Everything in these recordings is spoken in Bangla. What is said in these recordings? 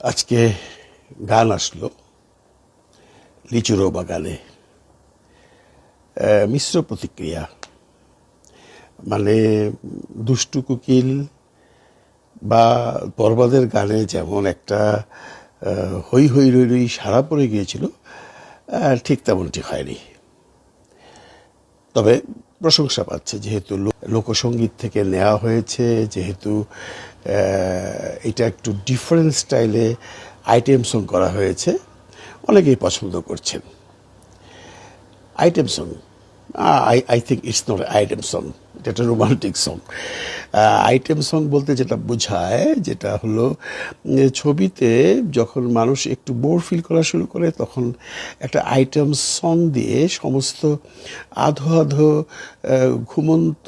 আজকে গান আসলো, লিচুরো বাগানে। মিশ্র প্রতিক্রিয়া। মানে দুষ্টু কুকিল বা বরবাদের গানে যেমন একটা হই হই রই রই সারা পড়ে গিয়েছিল ঠিক তেমনটি হয়নি। তবে প্রশংসা পাচ্ছে, যেহেতু লোকসঙ্গীত থেকে নেওয়া হয়েছে, যেহেতু এটা একটু ডিফারেন্ট স্টাইলে আইটেম সং করা হয়েছে। অনেকেই পছন্দ করছেন। Item song I I think it's not item song এটা একটা রোমান্টিক সং আইটেম সং বলতে যেটা বোঝায়, যেটা হলো ছবিতে যখন মানুষ একটু বোর ফিল করা শুরু করে, তখন একটা আইটেম সং দিয়ে সমস্ত আধো আধো ঘুমন্ত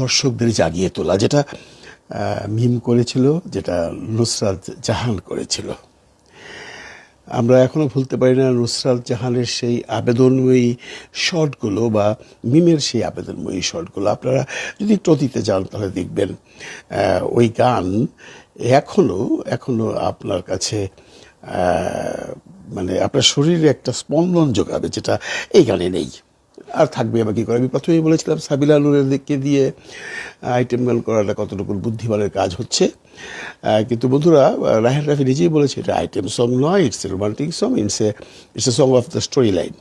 দর্শকদের জাগিয়ে তোলা, যেটা মিম করেছিল, যেটা নুসরাত জাহান করেছিল। আমরা এখনও ভুলতে পারি না নুসরাত জাহানের সেই আবেদনময়ী শটগুলো বা মিমের সেই আবেদনময়ী শটগুলো। আপনারা যদি একটু অতীতে যান, তাহলে দেখবেন ওই গান এখনও এখনও আপনার কাছে মানে আপনার শরীরে একটা স্পন্দন যোগাবে, যেটা এই গানে নেই। আর থাকবে আবার কি করে? আমি প্রথমেই বলেছিলাম, সাবিলা নুরের দিকে দিয়ে আইটেম গান করাটা কতটুকু বুদ্ধিমানের কাজ হচ্ছে। কিন্তু বন্ধুরা রাহেন রাফি নিজেই বলেছে, এটা আইটেম সং নয় it's a romantic song it's a it's a song of the story line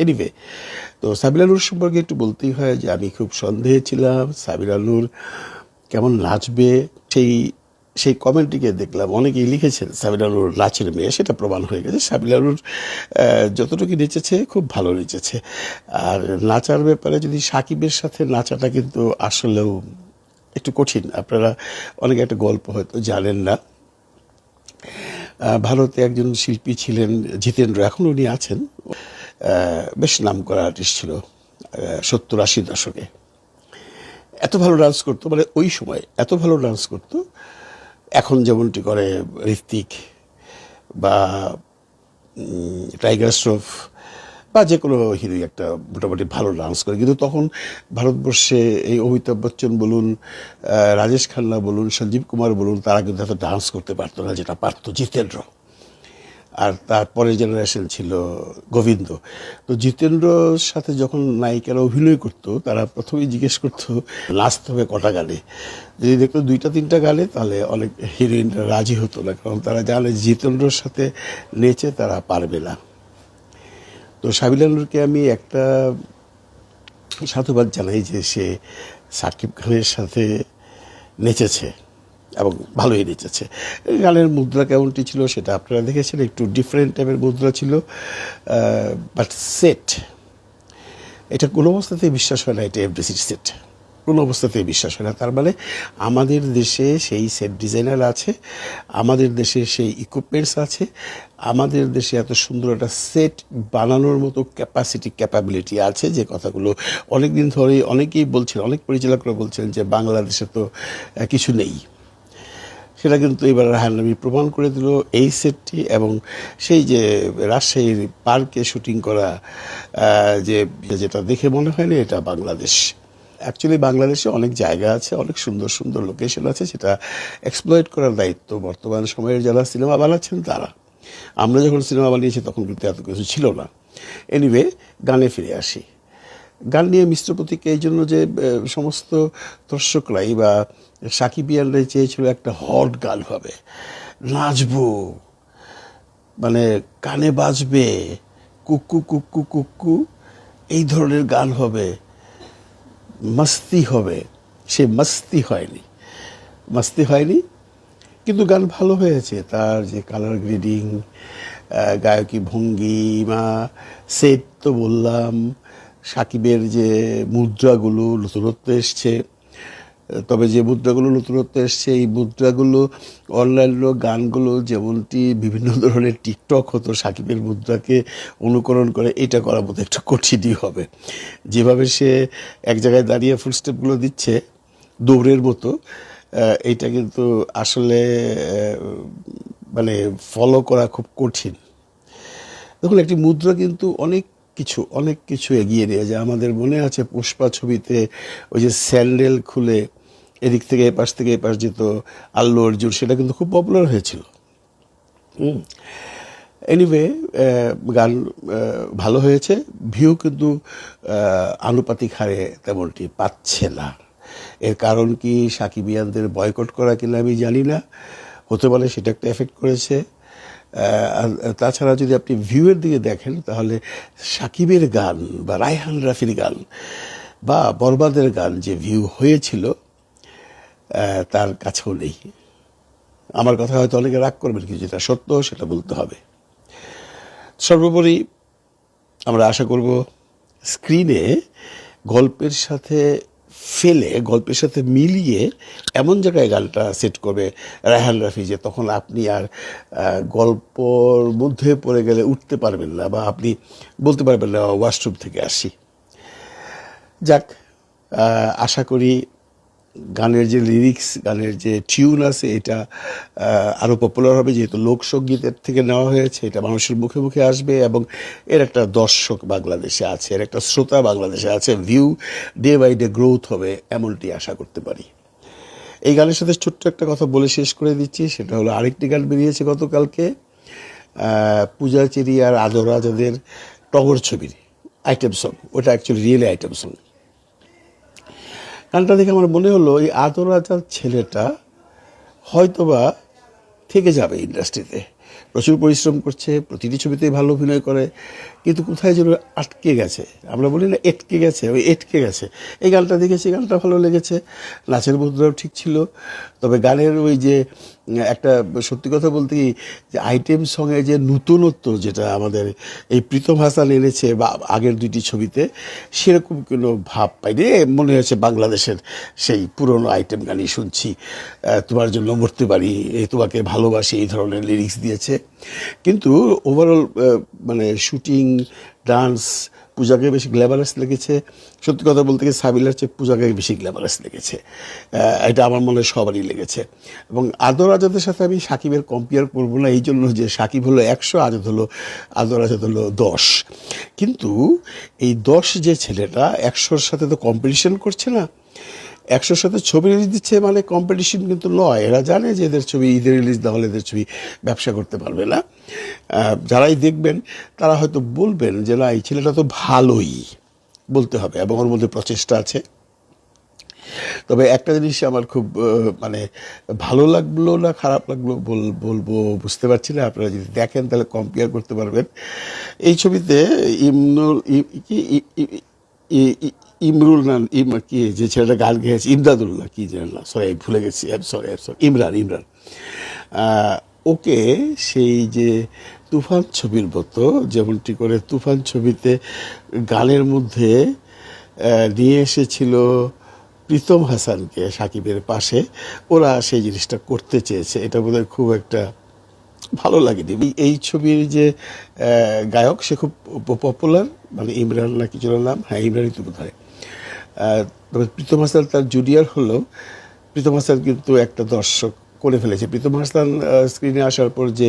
anyway তো সাবিলা নূর সম্পর্কে একটু বলতেই হয় যে, আমি খুব সন্দেহে ছিলাম, সাবিলা নূর কেমন নাচবে, সেই সেই কমেন্টটিকে দেখলাম। অনেকেই লিখেছেন সাবিলানুর নাচের মেয়ে সেটা প্রমাণ হয়ে গেছে। সাবিলানুর আহ, যতটুকু নেচেছে খুব ভালো নেচেছে। আর নাচার ব্যাপারে যদি সাকিবের সাথে নাচাটা কিন্তু আসলেও একটু কঠিন। আপনারা অনেকে একটা গল্প হয়তো জানেন না। ভারতে একজন শিল্পী ছিলেন জিতেন্দ্র এখন উনি আছেন। বেশ নাম করা আর্টিস্ট ছিল সত্তর আশি দশকে। এত ভালো ডান্স করতো মানে ওই সময় এত ভালো ডান্স করতো এখন যেমনটি করে ঋত্বিক বা টাইগার শ্রফ বা যে কোনো হিরোই একটা মোটামুটি ভালো ডান্স করে। কিন্তু তখন ভারতবর্ষে এই অমিতাভ বচ্চন বলুন রাজেশ খান্না বলুন, সঞ্জীব কুমার বলুন, তারা কিন্তু এত ডান্স করতে পারতো না যেটা পারতো জিতেন্দ্র। আর তারপরে জেনারেশন ছিল গোবিন্দ। তো জিতেন্দ্রর সাথে যখন নায়িকারা অভিনয় করতো, তারা প্রথমেই জিজ্ঞেস করতো নাচতে হবে কটা গানে? যদি দেখতো দুইটা, তিনটা গানে, তাহলে অনেক হিরোইনরা রাজি হতো না, কারণ তারা জানে জিতেন্দ্রর সাথে নেচে তারা পারবে না। তো সাবিলানুরকে আমি একটা সাধুবাদ জানাই যে সে সাকিব খানের সাথে নেচেছে। এবং ভালোই নেচেছে গানের মুদ্রা কেমনটি ছিল সেটা আপনারা দেখেছেন, একটু ডিফারেন্ট টাইপের মুদ্রা ছিল বাট সেট এটা কোনো অবস্থাতেই বিশ্বাস হয় না, এটা এফডিসির সেট কোনো অবস্থাতেই বিশ্বাস হয় না, তার মানে আমাদের দেশে সেই সেট ডিজাইনার আছে, আমাদের দেশে সেই ইকুইপমেন্টস আছে, আমাদের দেশে এত সুন্দর একটা সেট বানানোর মতো ক্যাপাসিটি ক্যাপাবিলিটি আছে যে কথাগুলো অনেক দিন ধরেই অনেকেই বলছেন, অনেক পরিচালকরা বলছেন যে বাংলাদেশে তো কিছু নেই। সেটা কিন্তু এবার রাহানামি প্রমাণ করে দিল এই সেটটি এবং সেই যে রাজশাহীর পার্কে শুটিং করা যে যেটা দেখে মনে হয়নি এটা বাংলাদেশ। অ্যাকচুয়ালি বাংলাদেশে অনেক জায়গা আছে, অনেক সুন্দর সুন্দর লোকেশন আছে সেটা এক্সপ্লয়েট করার দায়িত্ব বর্তমান সময়ের যারা সিনেমা বানাচ্ছেন তারা। আমরা যখন সিনেমা বানিয়েছি তখন কিন্তু এত কিছু ছিল না। এনিওয়ে গানে ফিরে আসি। গান নিয়ে মিশ্র এই জন্য যে সমস্ত দর্শকরাই বা সাকিবিয়ানরাই চেয়েছিল একটা হট গান হবে। নাচবো। মানে কানে বাজবে। কুকু কুকু কুকু, এই ধরনের গান হবে। মস্তি হবে। সে মস্তি হয়নি। মস্তি হয়নি, কিন্তু গান ভালো হয়েছে। তার যে কালার গ্রেডিং গায়কী ভঙ্গিমা সেট তো বললাম সাকিবের যে মুদ্রাগুলো নতুনত্ব এসছে, তবে যে মুদ্রাগুলো নতুনত্ব এসছে, এই মুদ্রাগুলো অন্যান্য গানগুলো যেমনটি বিভিন্ন ধরনের টিকটক হতো, সাকিবের মুদ্রাকে অনুকরণ করে এটা করার মতো একটু কঠিনই হবে। যেভাবে সে এক জায়গায় দাঁড়িয়ে ফুলস্টেপগুলো দিচ্ছে, দৌড়ের মতো এইটা কিন্তু আসলে মানে ফলো করা খুব কঠিন। দেখুন, একটি মুদ্রা কিন্তু অনেক কিছু, অনেক কিছু এগিয়ে নিয়ে যায়। আমাদের মনে আছে পুষ্পা ছবিতে ওই যে স্যান্ডেল খুলে এদিক থেকে এপাশ থেকে এপাশ যেত আল্লু অর্জুন, সেটা কিন্তু খুব পপুলার হয়েছিল। এনিওয়ে গান ভালো হয়েছে। ভিউ কিন্তু আনুপাতিক হারে তেমনটি পাচ্ছে না। এর কারণ কি? সাকিবিয়ানদের বয়কট করা কিনা আমি জানি না। হতে পারে সেটা একটা এফেক্ট করেছে। তাছাড়া যদি আপনি ভিউয়ের দিকে দেখেন, তাহলে সাকিবের গান বা রায়হান রাফির গান বা বরবাদের গান যে ভিউ হয়েছিল তার কাছেও নেই। আমার কথা হয়তো অনেকে রাগ করবেন কিন্তু যেটা সত্য সেটা বলতে হবে। সর্বোপরি আমরা আশা করব স্ক্রিনে গল্পের সাথে ফেলে গল্পের সাথে মিলিয়ে এমন জায়গায় গানটা সেট করবে রায়হান রাফি যে তখন আপনি আর গল্পর মধ্যে পড়ে গেলে উঠতে পারবেন না বা আপনি বলতে পারবেন না, ওয়াশরুম থেকে আসি। যাক আশা করি গানের যে লিরিক্স গানের যে টিউন আছে, এটা আরও পপুলার হবে। যেহেতু লোকসঙ্গীতের থেকে নেওয়া হয়েছে, এটা মানুষের মুখে মুখে আসবে এবং এর একটা দর্শক বাংলাদেশে আছে, এর একটা শ্রোতা বাংলাদেশে আছে। View day by day growth হবে, এমনটি আশা করতে পারি। এই গানের সাথে ছোট্ট একটা কথা বলে শেষ করে দিচ্ছি। সেটা হলো আরেকটি গান বেরিয়েছে গতকালকে পূজা চেরি আর আদর রাজাদের টগর ছবির আইটেম সং ওটা অ্যাকচুয়ালি রিয়েলি আইটেম সং গানটা দেখে আমার মনে হলো এই আদর রাজার ছেলেটা হয়তোবা থেকে যাবে ইন্ডাস্ট্রিতে প্রচুর পরিশ্রম করছে, প্রতিটি ছবিতেই ভালো অভিনয় করে, কিন্তু কোথায় যেন আটকে গেছে। আমরা বলি না এটকে গেছে, ওই এটকে গেছে। এই গানটা দেখেছি, গানটা ভালো লেগেছে, নাচের মুদ্রাও ঠিক ছিল, তবে গানের ওই যে, একটা সত্যি কথা বলতে কি, যে আইটেম সঙ্গে যে নতুনত্ব যেটা আমাদের এই প্রীতম হাসান এনেছে বা আগের দুইটি ছবিতে, সেরকম কোনো ভাব পাইনি। মনে হয়েছে বাংলাদেশের সেই পুরনো আইটেম গানই শুনছি তোমার জন্য মরতে পারি তোমাকে ভালোবাসি, এই ধরনের লিরিক্স দিয়েছে। কিন্তু ওভারঅল মানে শুটিং ডান্স পূজাকে বেশি গ্ল্যামারাস লেগেছে। সত্যি কথা বলতে গিয়ে সাবিলার চেয়ে পূজাকে বেশি গ্ল্যামারাস লেগেছে। এটা আমার মনে হয় সবারই লেগেছে। এবং আদর আজাদের সাথে আমি সাকিবের কম্পেয়ার করব না এই জন্য যে সাকিব হলো একশো, আজাদ হলো, আদর আজাদ হলো দশ। কিন্তু এই দশ যে ছেলেটা, একশোর সাথে তো কম্পিটিশন করছে না। একশোর সাথে ছবি রিলিজ দিচ্ছে মানে কম্পিটিশন কিন্তু নয়। এরা জানে যে এদের ছবি ঈদে রিলিজ না হলে এদের ছবি ব্যবসা করতে পারবে না। যারাই দেখবেন, তারা হয়তো বলবেন যে না, এই ছেলেটা তো ভালোই, বলতে হবে এবং ওর মধ্যে প্রচেষ্টা আছে। তবে একটা জিনিস আমার খুব মানে ভালো লাগল না খারাপ লাগল বল- বলব, বুঝতে পারছি না। আপনারা যদি দেখেন, তাহলে কম্পেয়ার করতে পারবেন। এই ছবিতে ইমনুল কি ইমরুল না ইম, কি, যে ছেলেটা গান গেয়েছে, ইমদাদুল্লাহ, কি জানেন না সরি ভুলে গেছি sorry sorry Imran Imran. Okay সেই যে তুফান ছবির মতো, যেমনটি করে তুফান ছবিতে গানের মধ্যে নিয়ে এসেছিল প্রীতম হাসানকে সাকিবের পাশে। ওরা সেই জিনিসটা করতে চেয়েছে, এটা বোধহয় খুব একটা ভালো লাগেনি। এই- ছবির যে গায়ক, সে খুব পপুলার মানে ইমরান না কিছু নাম? হ্যাঁ ইমরানই তো বোধ হয় তবে প্রীতম হাসান তার জুনিয়র হলেও প্রীতম হাসান কিন্তু একটা দর্শক করে ফেলেছে। প্রীতম হাসান স্ক্রিনে আসার পর যে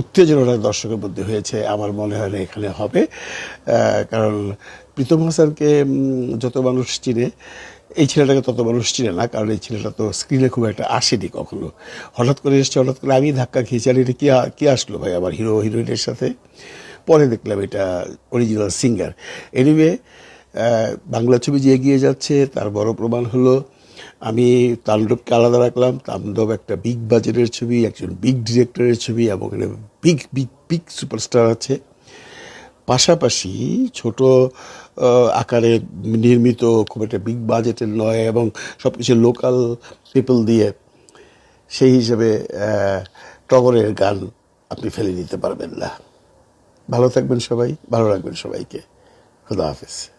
উত্তেজনাটা দর্শকের মধ্যে হয়েছে, আমার মনে হয় না এখানে হবে। কারণ প্রীতম হাসানকে যত মানুষ চিনে, এই ছেলেটাকে তত মানুষ চিনে না, কারণ এই ছেলেটা তো স্ক্রিনে খুব একটা আসেনি কখনো। হঠাৎ করে এসছে, হঠাৎ করে আমি ধাক্কা খেয়েছি। আর এটা কি কি আসলো ভাই আমার হিরো হিরোইনের সাথে? পরে দেখলাম এটা অরিজিনাল সিঙ্গার এনিওয়ে বাংলা ছবি যে এগিয়ে যাচ্ছে, তার বড় প্রমাণ হলো, আমি তাণ্ডবকে আলাদা রাখলাম। তাণ্ডব একটা বিগ বাজেটের ছবি, একজন বিগ ডিরেক্টরের ছবি এবং এখানে বিগ বিগ বিগ সুপারস্টার আছে। পাশাপাশি ছোট আকারে নির্মিত খুব একটা বিগ বাজেটের নয় এবং সব কিছু লোকাল পিপল দিয়ে সেই হিসেবে টগরের গান আপনি ফেলে দিতে পারবেন না। ভালো থাকবেন সবাই, ভালো রাখবেন সবাইকে। খুদা হাফেজ।